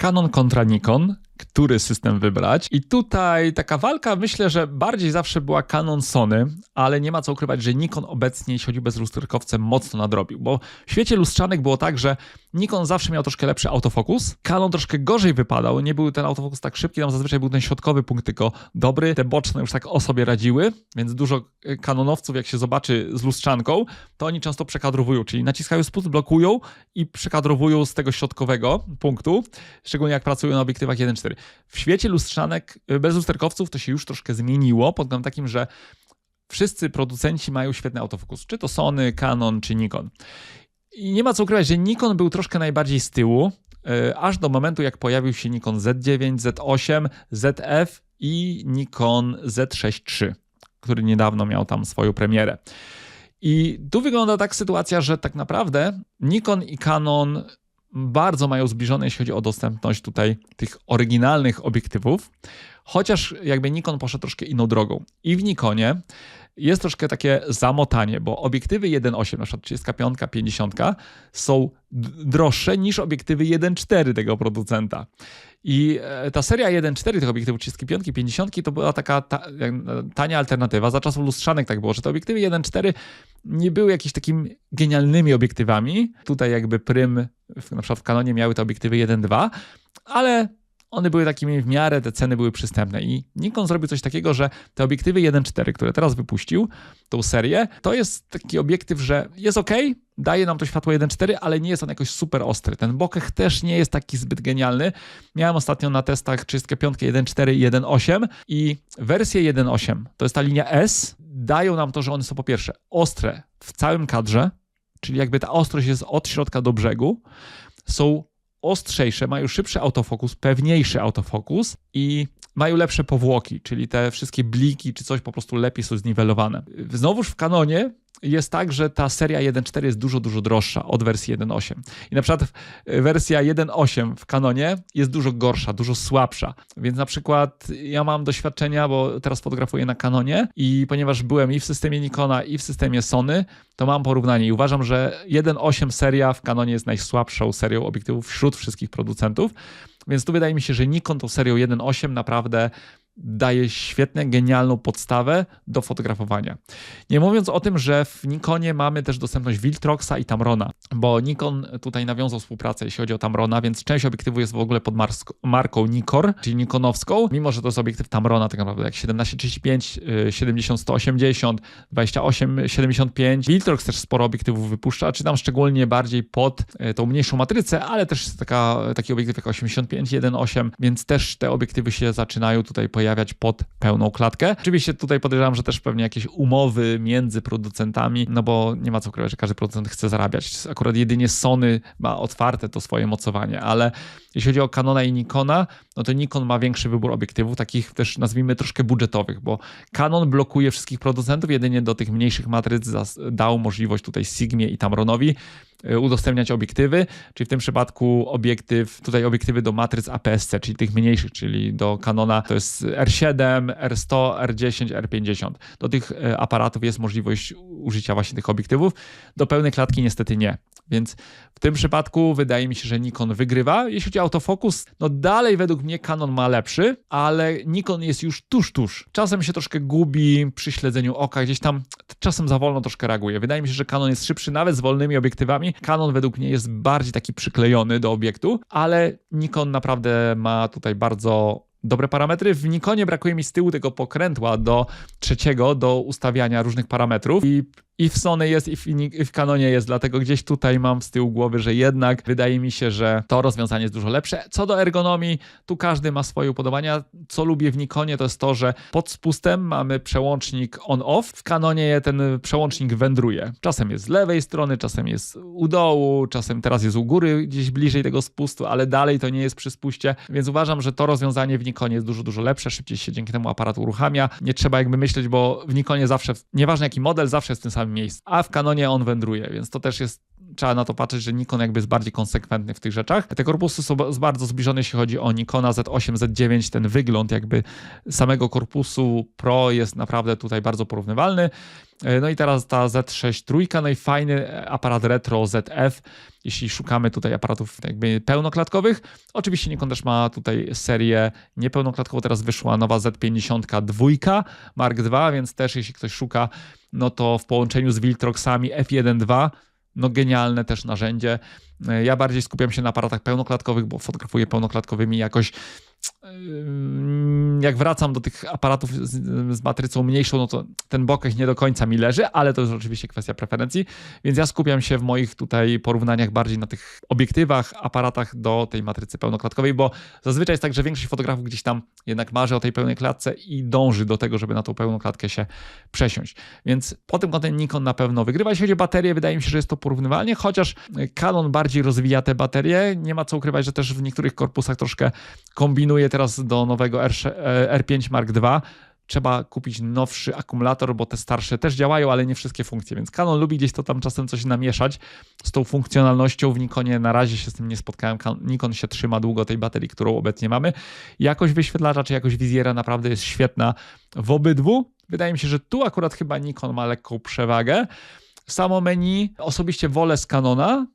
Canon kontra Nikon, który system wybrać. I tutaj taka walka, myślę, że bardziej zawsze była Canon Sony, ale nie ma co ukrywać, że Nikon obecnie, jeśli chodzi bez lusterkowcem, mocno nadrobił, bo w świecie lustrzanek było tak, że Nikon zawsze miał troszkę lepszy autofokus, Canon troszkę gorzej wypadał, nie był ten autofokus tak szybki, tam zazwyczaj był ten środkowy punkt tylko dobry, te boczne już tak o sobie radziły, więc dużo kanonowców, jak się zobaczy z lustrzanką, to oni często przekadrowują, czyli naciskają spust, blokują i przekadrowują z tego środkowego punktu, szczególnie jak pracują na obiektywach 1.4. W świecie lustrzanek bez lusterkowców to się już troszkę zmieniło pod względem takim, że wszyscy producenci mają świetny autofokus, czy to Sony, Canon, czy Nikon. I nie ma co ukrywać, że Nikon był troszkę najbardziej z tyłu, aż do momentu, jak pojawił się Nikon Z9, Z8, ZF i Nikon Z6 III, który niedawno miał tam swoją premierę. I tu wygląda tak sytuacja, że tak naprawdę Nikon i Canon bardzo mają zbliżone, jeśli chodzi o dostępność tutaj tych oryginalnych obiektywów, chociaż jakby Nikon poszedł troszkę inną drogą. I w Nikonie jest troszkę takie zamotanie, bo obiektywy 1.8, na przykład 35, 50 są droższe niż obiektywy 1.4 tego producenta. I e, ta seria 1.4 tych obiektywów 35, 50 to była taka ta, tania alternatywa. Za czasów lustrzanek tak było, że te obiektywy 1.4 nie były jakimiś takimi genialnymi obiektywami. Tutaj jakby prym, na przykład w Canonie miały te obiektywy 1.2, ale one były takimi w miarę, te ceny były przystępne. I Nikon zrobił coś takiego, że te obiektywy 1.4, które teraz wypuścił, tą serię, to jest taki obiektyw, że jest ok, daje nam to światło 1.4, ale nie jest on jakoś super ostry. Ten bokeh też nie jest taki zbyt genialny. Miałem ostatnio na testach 35 1.4 i 1.8 i wersję 1.8, to jest ta linia S, dają nam to, że one są po pierwsze ostre w całym kadrze, czyli jakby ta ostrość jest od środka do brzegu, są ostrzejsze, mają szybszy autofokus, pewniejszy autofokus i mają lepsze powłoki, czyli te wszystkie bliki czy coś po prostu lepiej są zniwelowane. Znowuż w Kanonie jest tak, że ta seria 1.4 jest dużo, dużo droższa od wersji 1.8. I na przykład wersja 1.8 w Canonie jest dużo gorsza, dużo słabsza. Więc na przykład ja mam doświadczenia, bo teraz fotografuję na Canonie i ponieważ byłem i w systemie Nikona i w systemie Sony, to mam porównanie i uważam, że 1.8 seria w Canonie jest najsłabszą serią obiektywów wśród wszystkich producentów. Więc tu wydaje mi się, że Nikon tą serią 1.8 naprawdę daje świetną, genialną podstawę do fotografowania. Nie mówiąc o tym, że w Nikonie mamy też dostępność Viltroxa i Tamrona, bo Nikon tutaj nawiązał współpracę, jeśli chodzi o Tamrona, więc część obiektywu jest w ogóle pod marką Nikor, czyli Nikonowską, mimo że to jest obiektyw Tamrona tak naprawdę, jak 1735, 70 180, 28 75. Viltrox też sporo obiektywów wypuszcza, czy tam szczególnie bardziej pod e, tą mniejszą matrycę, ale też taka, taki obiektyw jak 85 1.8, więc też te obiektywy się zaczynają tutaj pojawiać pojawiać pod pełną klatkę. Oczywiście tutaj podejrzewam, że też pewnie jakieś umowy między producentami, no bo nie ma co ukrywać, że każdy producent chce zarabiać. Akurat jedynie Sony ma otwarte to swoje mocowanie, ale jeśli chodzi o Canona i Nikona, no to Nikon ma większy wybór obiektywów, takich też nazwijmy troszkę budżetowych, bo Canon blokuje wszystkich producentów, jedynie do tych mniejszych matryc dał możliwość tutaj Sigmie i Tamronowi udostępniać obiektywy, czyli w tym przypadku obiektyw, tutaj obiektywy do matryc APS-C, czyli tych mniejszych, czyli do Canona to jest R7, R100, R10, R50. Do tych y, aparatów jest możliwość użycia właśnie tych obiektywów, do pełnej klatki niestety nie. Więc w tym przypadku wydaje mi się, że Nikon wygrywa. Jeśli chodzi o autofokus, no dalej według mnie Canon ma lepszy, ale Nikon jest już tuż, tuż. Czasem się troszkę gubi przy śledzeniu oka, gdzieś tam czasem za wolno troszkę reaguje. Wydaje mi się, że Canon jest szybszy nawet z wolnymi obiektywami. Canon według mnie jest bardziej taki przyklejony do obiektu, ale Nikon naprawdę ma tutaj bardzo dobre parametry. W Nikonie brakuje mi z tyłu tego pokrętła do trzeciego, do ustawiania różnych parametrów i i w Sony jest, i w, i w Canonie jest, dlatego gdzieś tutaj mam z tyłu głowy, że jednak wydaje mi się, że to rozwiązanie jest dużo lepsze. Co do ergonomii, tu każdy ma swoje upodobania. Co lubię w Nikonie, to jest to, że pod spustem mamy przełącznik on-off. W Canonie ten przełącznik wędruje. Czasem jest z lewej strony, czasem jest u dołu, czasem teraz jest u góry, gdzieś bliżej tego spustu, ale dalej to nie jest przy spuście, więc uważam, że to rozwiązanie w Nikonie jest dużo, dużo lepsze, szybciej się dzięki temu aparat uruchamia. Nie trzeba jakby myśleć, bo w Nikonie zawsze, nieważne jaki model, zawsze jest w tym samym miejscu, a w Kanonie on wędruje, więc to też jest trzeba na to patrzeć, że Nikon jakby jest bardziej konsekwentny w tych rzeczach. Te korpusy są ba- bardzo zbliżone, jeśli chodzi o Nikona Z8, Z9, ten wygląd jakby samego korpusu Pro jest naprawdę tutaj bardzo porównywalny. E, No i teraz ta Z6 trójka, no i fajny aparat retro ZF, jeśli szukamy tutaj aparatów jakby pełnoklatkowych. Oczywiście Nikon też ma tutaj serię niepełnoklatkową, teraz wyszła nowa Z50 dwójka Mark II, więc też jeśli ktoś szuka, no to w połączeniu z Viltroxami F1.2, no genialne też narzędzie. E, Ja bardziej skupiam się na aparatach pełnoklatkowych, bo fotografuję pełnoklatkowymi jakoś jak wracam do tych aparatów z, z matrycą mniejszą, no to ten bokeh nie do końca mi leży, ale to jest oczywiście kwestia preferencji, więc ja skupiam się w moich tutaj porównaniach bardziej na tych obiektywach, aparatach do tej matrycy pełnoklatkowej, bo zazwyczaj jest tak, że większość fotografów gdzieś tam jednak marzy o tej pełnej klatce i dąży do tego, żeby na tą pełną klatkę się przesiąść. Więc po tym kątem Nikon na pewno wygrywa. Jeśli chodzi o baterie, wydaje mi się, że jest to porównywalnie, chociaż Canon bardziej rozwija te baterie. Nie ma co ukrywać, że też w niektórych korpusach troszkę kombinuje teraz do nowego R, R5 Mark II. Trzeba kupić nowszy akumulator, bo te starsze też działają, ale nie wszystkie funkcje. Więc Canon lubi gdzieś to tam czasem coś namieszać z tą funkcjonalnością. W Nikonie na razie się z tym nie spotkałem. Nikon się trzyma długo tej baterii, którą obecnie mamy. Jakość wyświetlacza czy jakość wizjera naprawdę jest świetna w obydwu. Wydaje mi się, że tu akurat chyba Nikon ma lekką przewagę. Samo menu osobiście wolę z Canona,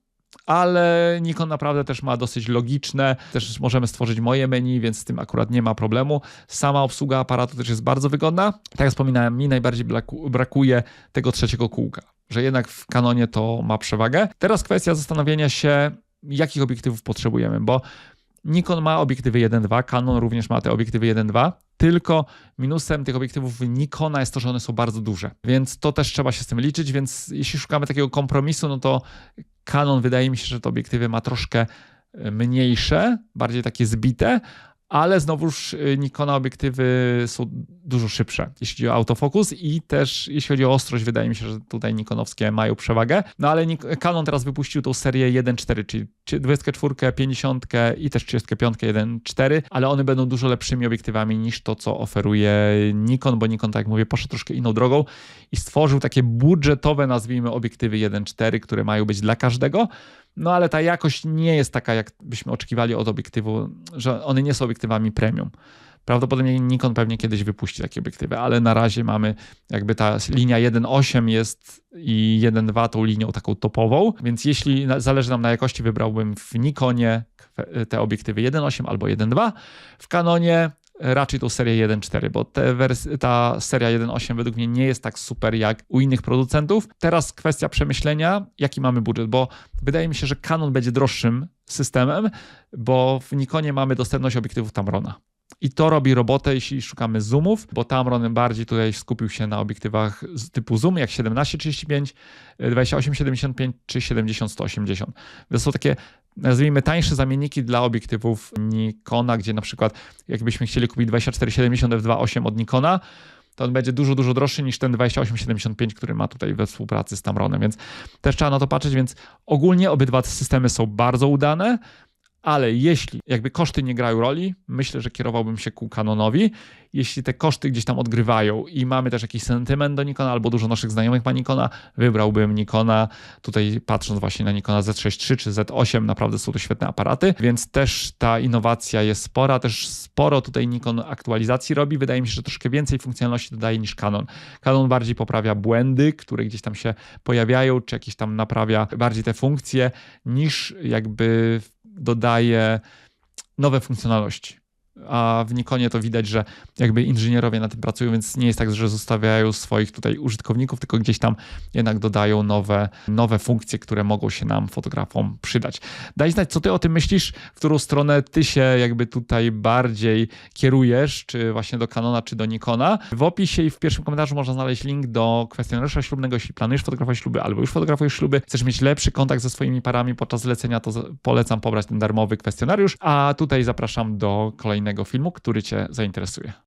ale Nikon naprawdę też ma dosyć logiczne. Też możemy stworzyć moje menu, więc z tym akurat nie ma problemu. Sama obsługa aparatu też jest bardzo wygodna. Tak jak wspominałem, mi najbardziej braku- brakuje tego trzeciego kółka, że jednak w Canonie to ma przewagę. Teraz kwestia zastanowienia się, jakich obiektywów potrzebujemy, bo Nikon ma obiektywy 1.2, Canon również ma te obiektywy 1.2, tylko minusem tych obiektywów Nikona jest to, że one są bardzo duże, więc to też trzeba się z tym liczyć, więc jeśli szukamy takiego kompromisu, no to Canon wydaje mi się, że te obiektywy ma troszkę mniejsze, bardziej takie zbite, ale znowuż y, Nikona obiektywy są dużo szybsze, jeśli chodzi o autofokus i też jeśli chodzi o ostrość, wydaje mi się, że tutaj Nikonowskie mają przewagę. No ale Canon teraz wypuścił tą serię 1.4, czyli czy- 24, 50 i też 35 1.4, ale one będą dużo lepszymi obiektywami niż to, co oferuje Nikon, bo Nikon, tak jak mówię, poszedł troszkę inną drogą i stworzył takie budżetowe, nazwijmy, obiektywy 1.4, które mają być dla każdego. No ale ta jakość nie jest taka, jak byśmy oczekiwali od obiektywu, że one nie są obiektywami premium. Prawdopodobnie Nikon pewnie kiedyś wypuści takie obiektywy, ale na razie mamy jakby ta linia 1.8 jest i 1.2 tą linią taką topową, więc jeśli zależy nam na jakości, wybrałbym w Nikonie te obiektywy 1.8 albo 1.2. W Canonie raczej tą serię 1.4, bo ta seria 1.8 według mnie nie jest tak super jak u innych producentów. Teraz kwestia przemyślenia, jaki mamy budżet, bo wydaje mi się, że Canon będzie droższym systemem, bo w Nikonie mamy dostępność obiektywów Tamrona. I to robi robotę, jeśli szukamy zoomów, bo Tamron bardziej tutaj skupił się na obiektywach typu zoom, jak 17-35, 28-75 czy 70-180. To są takie, nazwijmy, tańsze zamienniki dla obiektywów Nikona, gdzie na przykład jakbyśmy chcieli kupić 24-70 f2.8 od Nikona, to on będzie dużo, dużo droższy niż ten 2875, który ma tutaj we współpracy z Tamronem, więc też trzeba na to patrzeć, więc ogólnie obydwa te systemy są bardzo udane, ale jeśli jakby koszty nie grają roli, myślę, że kierowałbym się ku Canonowi. Jeśli te koszty gdzieś tam odgrywają i mamy też jakiś sentyment do Nikona, albo dużo naszych znajomych ma Nikona, wybrałbym Nikona. Tutaj patrząc właśnie na Nikona Z6 III czy Z8, naprawdę są to świetne aparaty, więc też ta innowacja jest spora, też sporo tutaj Nikon aktualizacji robi. Wydaje mi się, że troszkę więcej funkcjonalności dodaje niż Canon. Canon bardziej poprawia błędy, które gdzieś tam się pojawiają, czy jakieś tam naprawia bardziej te funkcje, niż jakby dodaje nowe funkcjonalności. A w Nikonie to widać, że jakby inżynierowie na tym pracują, więc nie jest tak, że zostawiają swoich tutaj użytkowników, tylko gdzieś tam jednak dodają nowe, nowe funkcje, które mogą się nam, fotografom, przydać. Daj znać, co ty o tym myślisz, w którą stronę ty się jakby tutaj bardziej kierujesz, czy właśnie do Canona, czy do Nikona. W opisie i w pierwszym komentarzu można znaleźć link do kwestionariusza ślubnego, jeśli planujesz fotografować śluby, albo już fotografujesz śluby, chcesz mieć lepszy kontakt ze swoimi parami podczas zlecenia, to polecam pobrać ten darmowy kwestionariusz, a tutaj zapraszam do kolejnego filmu, który cię zainteresuje.